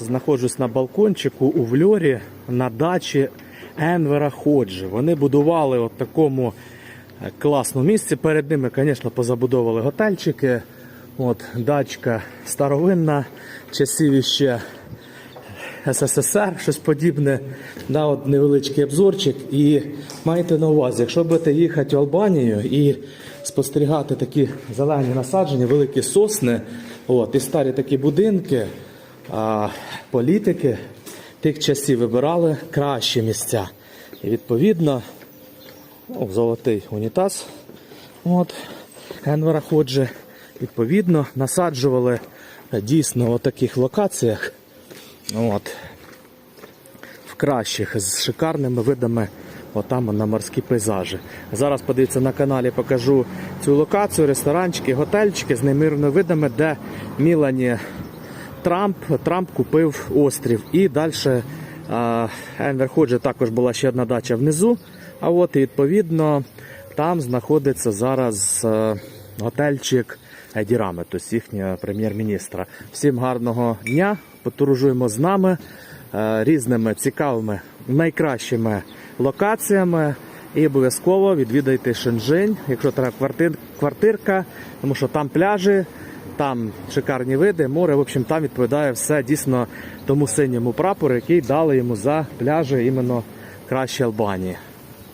Знаходжусь на балкончику у Вльорі на дачі Енвера Ходжі. Вони будували от такому е, класному місці. Перед ними, звісно, позабудовували готельчики. От дачка старовинна, часів іще СССР, щось подібне. Да, от невеличкий обзорчик. І майте на увазі, якщо будете їхати в Албанію і спостерігати такі зелені насадження, великі сосни, от, і старі такі будинки, а, політики тих часів вибирали кращі місця. І відповідно, ну, золотий унітаз. От, Енвера Ходжі, відповідно, насаджували дійсно в таких локаціях. От, в кращих з шикарними видами отам на морські пейзажі. Зараз подивіться на каналі, покажу цю локацію, ресторанчики, готельчики з неймовірними видами, де Мілані Трамп, Трамп купив острів. І далі Енвер Ходжі також була ще одна дача внизу. А от і відповідно там знаходиться зараз е, готельчик Еді Рами, тобто їхнього прем'єр-міністра. Всім гарного дня. Подорожуємо з нами е, різними цікавими, найкращими локаціями. І обов'язково відвідайте Шенжень, якщо треба квартирка, тому що там пляжі, там шикарні види, море. В общем, там відповідає все дійсно тому синьому прапору, який дали йому за пляжі іменно кращі Албанії.